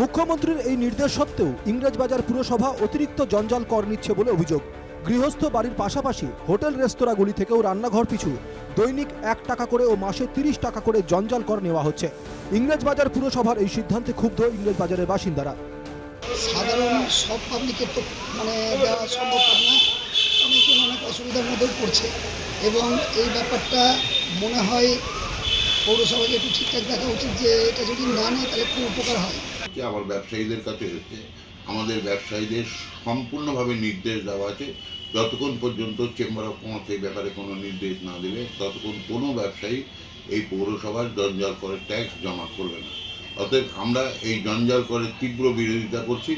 মুখ্যমন্ত্রীর এই নির্দেশ সত্ত্বেও ইংরেজবাজার পুরসভা অতিরিক্ত জঞ্জাল কর নিচ্ছে বলে অভিযোগ। গৃহস্থ বাড়ির পাশাপাশি হোটেল রেস্তোরাঁগুলি থেকেও রান্নাঘর পিছু দৈনিক এক টাকা করে ও মাসে তিরিশ টাকা করে জঞ্জাল কর নেওয়া হচ্ছে। ইংরেজবাজার পুরসভার এই সিদ্ধান্তে ক্ষুব্ধ ইংরেজবাজারের বাসিন্দারা। সাধারণ সব পাবলিকের তো মানে দেওয়া সম্ভব না। অনেকে অনেক অসুবিধার মধ্যেও পড়ছে। এবং এই ব্যাপারটা মনে হয় পৌরসভাকে একটু ঠিকঠাক দেখা উচিত যে এটা যদি না নেয় তাহলে খুব উপকার হয়। যে আমার ব্যবসায়ীদের কাছে হচ্ছে আমাদের ব্যবসায়ীদের সম্পূর্ণভাবে নির্দেশ দেওয়া আছে যতক্ষণ পর্যন্ত চেম্বার অফ কমার্স এই ব্যাপারে কোনো নির্দেশ না দেবে ততক্ষণ কোনো ব্যবসায়ী এই পৌরসভার জঞ্জাল করের ট্যাক্স জমা করবে না। অতএব আমরা এই জঞ্জাল করে তীব্র বিরোধিতা করছি।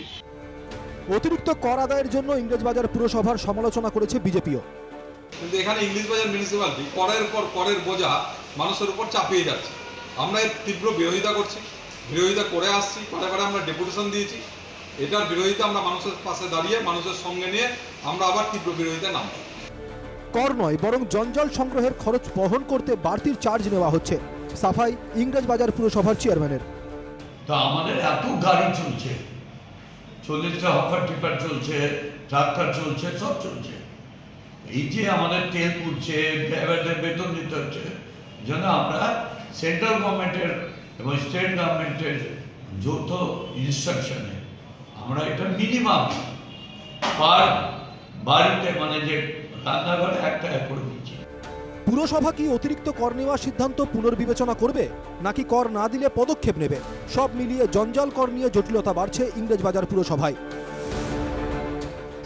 অতিরিক্ত কর আদায়ের জন্য ইংরেজবাজার পুরসভার সমালোচনা করেছে বিজেপিও। কিন্তু এখানে ইংলিশ বাজার মিউনিসিপ্যালিটি করের পর করের বোঝা মানুষের উপর চাপিয়ে যাচ্ছে। আমরা এর তীব্র বিরোধিতা করছি। বিরোধিতা করে আসছি বারে বারে আমরা ডেপুটেশন দিয়েছি। এটার বিরোধিতা আমরা মানুষের পাশে দাঁড়িয়ে মানুষের সঙ্গে নিয়ে আমরা আবার তীব্র বিরোধিতা নামব। কর নয় বরং জঞ্জাল সংগ্রহের খরচ বহন করতে বাড়তির চার্জ নেওয়া হচ্ছে সাফাই ইংরেজবাজার পুরসভার চেয়ারম্যানের। তা আমাদের এত গাড়ি চলছে চল্লিশটা হকার টিপার চলছে ট্রাক্টর চলছে সব চলছে। এই যে আমাদের তেল পুড়ছে ড্রাইভারদের বেতন দিতে হচ্ছে জন্য আমরা সেন্ট্রাল গভর্নমেন্টের এবং স্টেট গভর্নমেন্টের যৌথ ইনস্ট্রাকশনে আমরা এটা মিনিমাম পার বাড়িতে মানে যে রান্নাঘরে একটা করে দিচ্ছি। পুরসভা কি অতিরিক্ত কর নেওয়ার সিদ্ধান্ত পুনর্বিবেচনা করবে? নাকি কর না দিলে পদক্ষেপ নেবে? সব মিলিয়ে জঞ্জাল কর নিয়ে জটিলতা বাড়ছে ইংরেজবাজার পুরসভায়।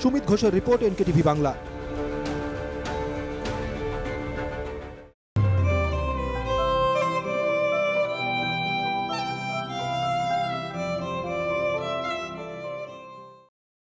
সুমিত ঘোষের রিপোর্ট এনকেটিভি বাংলা।